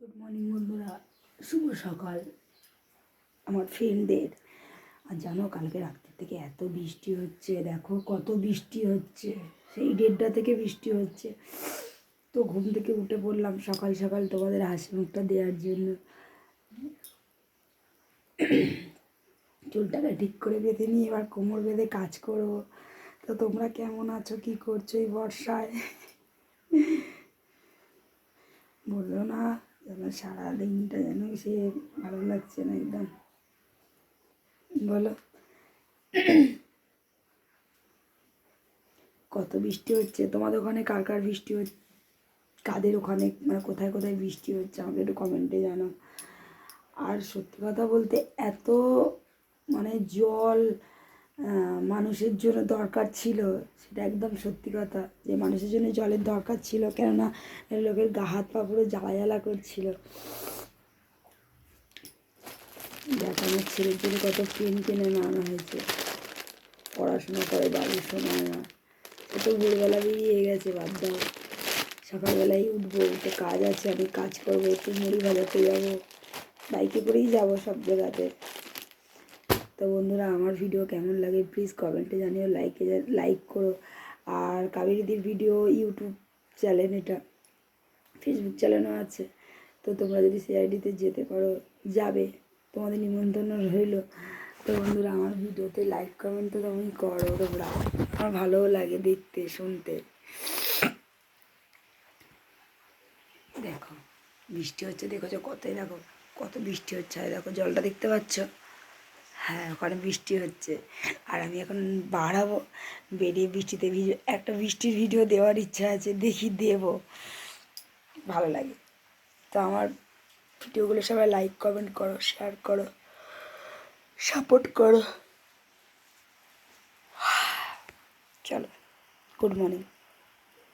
Good morning বন্ধুরা। শুভ সকাল, আমার ফ্রেন্ডদের আর জানো, কালকে রাত্রি থেকে এত বৃষ্টি হচ্ছে, দেখো কত বৃষ্টি হচ্ছে। সেই দেড়টা থেকে বৃষ্টি হচ্ছে। তো ঘুম থেকে উঠে পড়লাম সকাল সকাল তোমাদের হাসি মুখটা দেওয়ার জন্য। চুলটাকে ঠিক করে বেঁধে নিয়ে এবার কোমর বেঁধে কাজ করব। তো তোমরা কেমন আছো, কি করছ এই বর্ষায়? বলল না। যেন সারা দিনটা যেন সে ভালো লাগছে না একদম। বলো। কত বৃষ্টি হচ্ছে? তোমাদের ওখানে কার কার বৃষ্টি হচ্ছে? কাদের ওখানে? মানে কোথায় কোথায় বৃষ্টি হচ্ছে? আমাকে একটু কমেন্টে জানাও। আর সত্যি কথা বলতে এত মানে জল মানুষের জন্য দরকার ছিল, সেটা একদম সত্যি কথা। যে মানুষের জন্য জলের দরকার ছিল, কেননা লোকের গা হাত পা পুরো জ্বালা জ্বালা করছিল। দেখ আমার ছেলের জন্য কত পেন কিনে আনা হয়েছে। পড়াশোনা করে বাড়ির সময় না। সে তো ভোরবেলা বেরিয়ে গেছে, বাদ দাও। সকালবেলায় উঠবো, উঠে কাজ আছে, আমি কাজ করব, একটু মুড়ি ভাজাতে যাব। বাইকে করেই যাব সব জায়গাতে। তো বন্ধুরা, আমার ভিডিও কেমন লাগে প্লিজ কমেন্টে জানিও লাইকে লাইক করো। আর কাবেরিদির ভিডিও ইউটিউব চ্যানেল এটা ফেসবুক চ্যানেলও আছে। তো তোমরা যদি সিআইডিতে যেতে পারো, যাবে। তোমাদের নিমন্ত্রণ রইল। তো বন্ধুরা, আমার ভিডিওতে লাইক কমেন্ট তো তুমি করো তোমরা। আমার ভালোও লাগে দেখতে, শুনতে। দেখো, বৃষ্টি হচ্ছে, দেখেছ কতই দেখো, কত বৃষ্টি হচ্ছে। দেখো, জলটা দেখতে পাচ্ছ? হ্যাঁ ওখানে বৃষ্টি হচ্ছে। আর আমি এখন বাড়াবো, বেরিয়ে বৃষ্টিতে ভিডিও একটা বৃষ্টির ভিডিও দেওয়ার ইচ্ছা আছে, দেখি দেব। ভালো লাগে। তো আমার ভিডিওগুলো সবাই লাইক কমেন্ট করো শেয়ার করো সাপোর্ট করো। চলো গুড মর্নিং